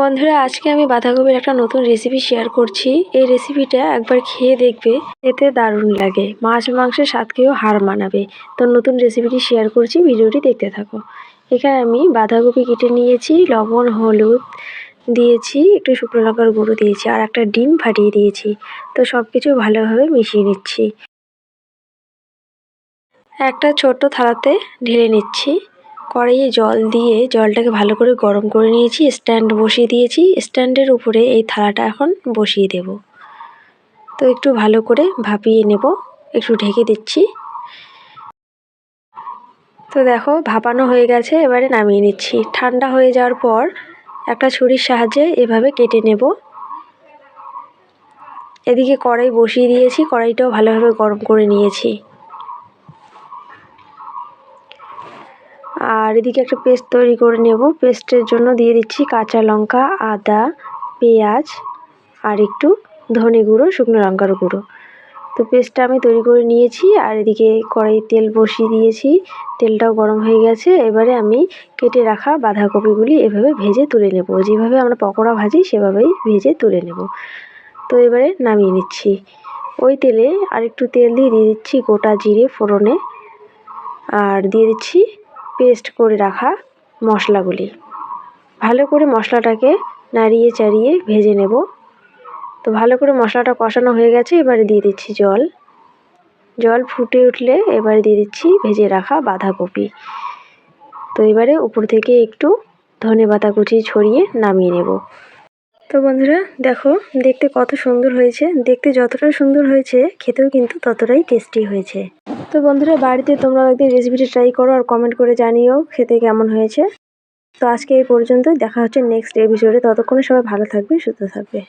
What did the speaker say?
বন্ধুরা, আজকে আমি বাঁধাকপির একটা নতুন রেসিপি শেয়ার করছি। এই রেসিপিটা একবার খেয়ে দেখবে এতে দারুণ লাগে। মাছ মাংসের স্বাদকেও হার মানাবে। তো নতুন রেসিপিটি শেয়ার করছি, ভিডিওটি দেখতে থাকো। এখানে আমি বাঁধাকপি কেটে নিয়েছি, লবণ, হলুদ দিয়েছি, একটু শুকনো লঙ্কার গুঁড়ো দিয়েছি, আর একটা ডিম ফাটিয়ে দিয়েছি। তো সব কিছু ভালোভাবে মিশিয়ে নিচ্ছি। একটা ছোট্ট থালাতে ঢেলে নিচ্ছি। কড়াইয়ে জল দিয়ে জলটাকে ভালো করে গরম করে নিয়েছি স্ট্যান্ড বসিয়ে দিয়েছি। স্ট্যান্ডের উপরে এই থালাটা এখন বসিয়ে দেব। তো একটু ভালো করে ভাপিয়ে নেব, একটু ঢেকে দিচ্ছি। তো দেখো, ভাপানো হয়ে গেছে, এবারে নামিয়ে নিচ্ছি। ঠান্ডা হয়ে যাওয়ার পর একটা ছুরির সাহায্যে এভাবে কেটে নেব। এদিকে কড়াই বসিয়ে দিয়েছি, কড়াইটাও ভালোভাবে গরম করে নিয়েছি। আর এদিকে একটা পেস্ট তৈরি করে নেব। পেস্টের জন্য দিয়ে দিচ্ছি কাঁচা লঙ্কা, আদা, পেঁয়াজ আর একটু ধনে গুঁড়ো, শুকনো লঙ্কার গুঁড়ো। তো পেস্টটা আমি তৈরি করে নিয়েছি আর এদিকে কড়াই তেল বসিয়ে দিয়েছি। তেলটাও গরম হয়ে গেছে। এবারে আমি কেটে রাখা বাঁধাকপিগুলি এভাবে ভেজে তুলে নেব। যেভাবে আমরা পকোড়া ভাজি, সেভাবেই ভেজে তুলে নেব। তো এবারে নামিয়ে নিচ্ছি। ওই তেলে আর একটু তেল দিয়ে দিয়ে দিচ্ছি গোটা জিরে ফোড়নে। আর দিয়ে দিচ্ছি পেস্ট করে রাখা মশলাগুলি। ভালো করে মশলাটাকে নাড়িয়ে চাড়িয়ে ভেজে নেব। তো ভালো করে মশলাটা কষানো হয়ে গেছে, এবারে দিয়ে দিচ্ছি জল। জল ফুটে উঠলে এবারে দিয়ে দিচ্ছি ভেজে রাখা বাঁধাকপি। তো এবারে উপর থেকে একটু ধনে পাতা কুচি ছড়িয়ে নামিয়ে নেব। তো বন্ধুরা, দেখো, দেখতে কত সুন্দর হয়েছে। দেখতে যতটা সুন্দর হয়েছে, খেতেও কিন্তু ততটাই টেস্টি হয়েছে। তো বন্ধুরা, বাড়িতে তোমরা একদিন রেসিপিটা ট্রাই করো আর কমেন্ট করে জানিও খেতে কেমন হয়েছে। তো আজকে এই পর্যন্ত দেখা হচ্ছে নেক্সট এপিসোডে ততক্ষণে সবাই ভালো থাকবে, সুস্থ থাকবে।